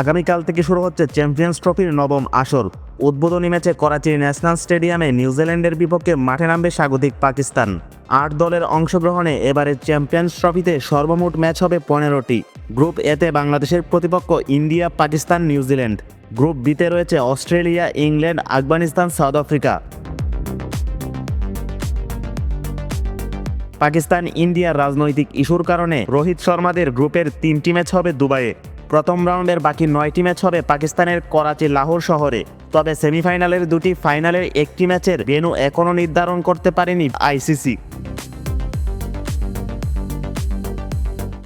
আগামীকাল থেকে শুরু হচ্ছে চ্যাম্পিয়ন্স ট্রফির নবম আসর। উদ্বোধনী ম্যাচে করাচির ন্যাশনাল স্টেডিয়ামে নিউজিল্যান্ডের বিপক্ষে মাঠে নামবে স্বাগতিক পাকিস্তান। আট দলের অংশগ্রহণে এবারের চ্যাম্পিয়ন্স ট্রফিতে সর্বমোট ম্যাচ হবে পনেরোটি। গ্রুপ এতে বাংলাদেশের প্রতিপক্ষ ইন্ডিয়া, পাকিস্তান, নিউজিল্যান্ড। গ্রুপ বিতে রয়েছে Australia, England, Afghanistan, South Africa. Pakistan ইন্ডিয়ার রাজনৈতিক ইস্যুর কারণে রোহিত শর্মাদের গ্রুপের তিনটি ম্যাচ হবে দুবাইয়ে। প্রথম রাউন্ডের বাকি নয়টি ম্যাচ হবে পাকিস্তানের করাচি লাহোর শহরে। তবে সেমিফাইনালের দুটি ফাইনালের একটি ম্যাচের ভেনু এখনও নির্ধারণ করতে পারেনি আইসিসি।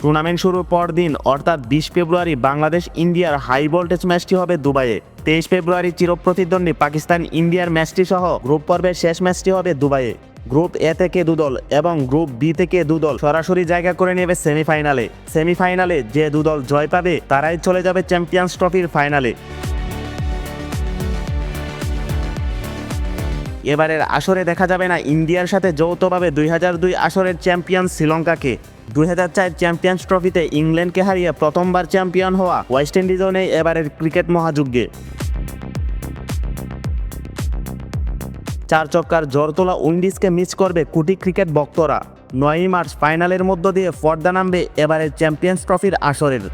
টুর্নামেন্ট শুরুর পর দিন অর্থাৎ বিশ ফেব্রুয়ারি, বাংলাদেশ ইন্ডিয়ার হাই ভোল্টেজ ম্যাচটি হবে দুবাইয়ে। তেইশ ফেব্রুয়ারি, চিরপ্রতিদ্বন্দ্বী পাকিস্তান ইন্ডিয়ার ম্যাচটি সহ গ্রুপ পর্বের শেষ ম্যাচটি হবে দুবাইয়ে। গ্রুপ এ থেকে দুদল এবং গ্রুপ বি থেকে দুদল সরাসরি জায়গা করে নেবে সেমিফাইনালে। সেমিফাইনালে যে দুদল জয় পাবে, তারাই চলে যাবে চ্যাম্পিয়ন্স ট্রফির ফাইনালে। এবারের আসরে দেখা যাবে না ইন্ডিয়ার সাথে যৌথভাবে দুই হাজার দুই আসরের চ্যাম্পিয়ন শ্রীলঙ্কাকে। দুই হাজার চার চ্যাম্পিয়ন্স ট্রফিতে ইংল্যান্ডকে হারিয়ে প্রথমবার চ্যাম্পিয়ন হওয়া ওয়েস্ট ইন্ডিজও নেই এবারের ক্রিকেট মহাযজ্ঞে চার চক্কার জ্বর তোলা উইন্ডিজকে মিস করবে কুটি ক্রিকেট ভক্তরা। নয়ই মার্চ ফাইনালের মধ্য দিয়ে পর্দা নামবে এবারের চ্যাম্পিয়ন্স ট্রফির আসরের।